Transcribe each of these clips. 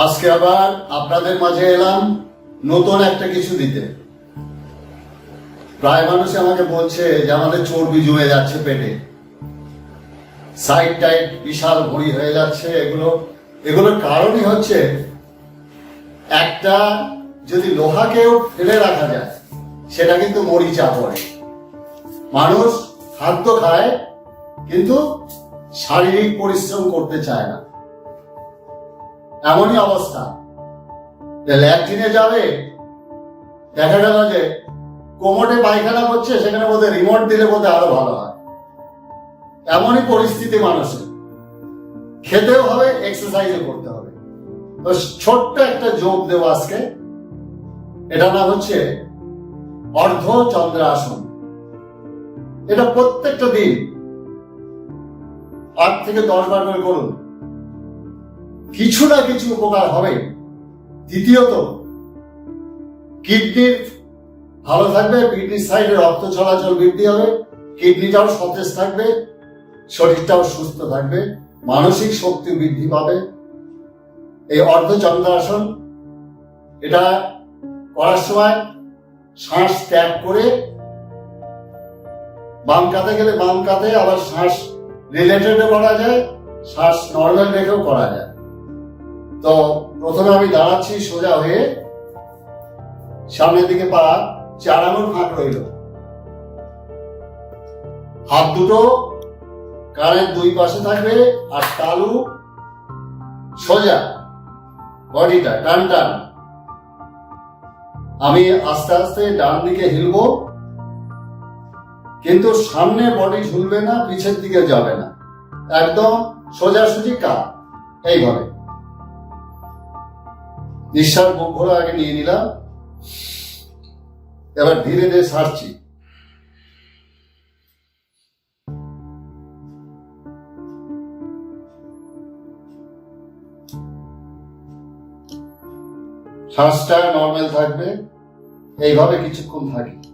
আজকে আবার আপনাদের মাঝে এলাম নতুন একটা কিছু দিতে। প্রায় মানুষ আমাকে বলছে যে আমাদের চর্বি জমে যাচ্ছে পেটে। সাইড টাইড বিশাল ভরি হয়ে যাচ্ছে এগুলো। এগুলোর কারণই হচ্ছে একটা যদি লোহাকেও ফেলে রাখা যায়, সেটা কিন্তু মরিচা পড়ে। মানুষ খাদ্য খায়, কিন্তু শারীরিক পরিশ্রম করতে চায় না। এমনই অবস্থা। ল্যাট্রিনে যাবে, দেখা গেল যে কোমরে পায়খানা করছে, সেখানে বোধহয় রিমোট দিলে বোধহয় আরও ভালো হয়। এমনই পরিস্থিতি মানুষের। খেতেও হবে এক্সারসাইজও করতে হবে। তো ছোট্ট একটা যোগ দেব আজকে। এটা নাম হচ্ছে অর্ধ চন্দ্রাসন এটা প্রত্যেকটা দিন আট থেকে দশ বার করে করুন। কিছু না কিছু উপকার হবে। দ্বিতীয়ত, কিডনির ভালো থাকবে কিডনির সাইডে রক্ত চলাচল বৃদ্ধি হবে কিডনিটাও সতেজ থাকবে, শরীরটাও সুস্থ থাকবে, মানসিক শক্তি বৃদ্ধি পাবে। এই অর্ধচন্দ্রাসন, এটা করার সময় শ্বাস ত্যাগ করে বাম কাতে গেলে বাম কাতে আবার শ্বাস রিলেটেডও করা যায়, শ্বাস নর্মাল রেখেও করা যায়। তো প্রথমে আমি দাঁড়াচ্ছি সোজা হয়ে। সামনের দিকে পা চার আঙুল ফাঁক রইল। হাত দুটো কানের দুই পাশে থাকবে আর তালু সোজা, বডিটা টান টান। আমি আস্তে আস্তে ডান দিকে হিলবো, কিন্তু সামনে বডি ঝুলবে না, পিছের দিকে যাবে না। একদম সোজাসুজি কা এইভাবে নিঃশ্বাস বুক ভরা আগে নিয়ে নিলাম। এবার ধীরে ধীরে সারছি। শ্বাসটা নর্মাল থাকবে। এইভাবে কিছুক্ষণ থাকি।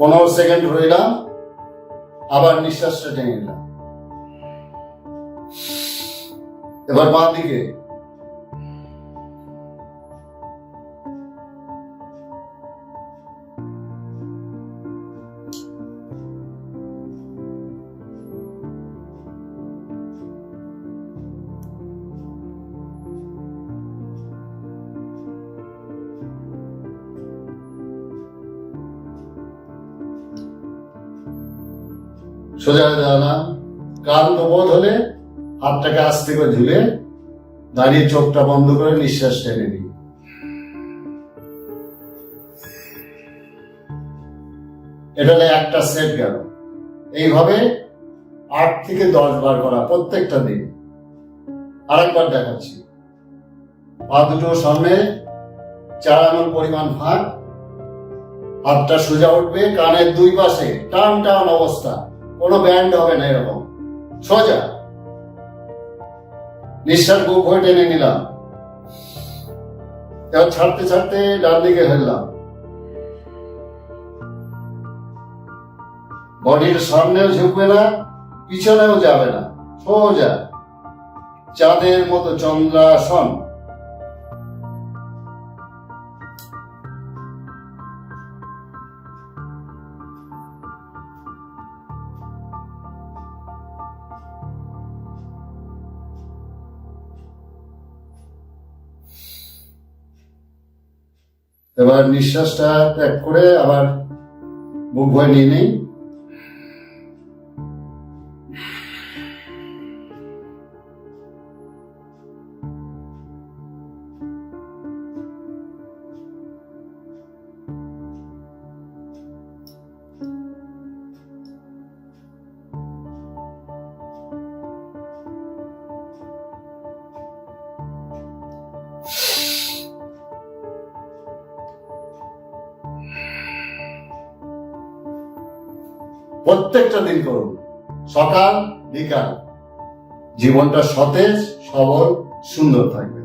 পনেরো সেকেন্ড রইলাম আবার নিঃশ্বাসটা টেনে নিলাম। এবার বাঁ দিকে। সোজা হয়ে দাঁড়ালাম ক্লান্ত বোধ হলে হাতটাকে আস্তে করে ঝুলে দাঁড়িয়ে চোখটা বন্ধ করে নিঃশ্বাস টেনে দিই এটা একটা সেট গেল। এইভাবে আট থেকে দশ বার করা প্রত্যেকটা দিন। আরেকবার দেখাচ্ছি। পা দুটো সামনে, চার আঙুল পরিমাণ ফাঁক। হাতটা সোজা উঠবে, কানের দুই পাশে টান টান অবস্থা। কোনো ব্যান্ড হবে না এরকম। সোজা। নিঃশ্বাস বুক হয়ে টেনে নিলাম। এবার ছাড়তে ছাড়তে ডান দিকে ফেললাম। বডির সামনেও ঝুঁকবে না, পিছনেও যাবে না। সোজা। চাঁদের মতো চন্দ্রাসন। এবার নিঃশ্বাসটা ত্যাগ করে আবার বুক ভয় নিয়ে নেই। প্রত্যেকটা দিন করুন। সকাল বিকাল। জীবনটা সতেজ সবল সুন্দর থাকবে।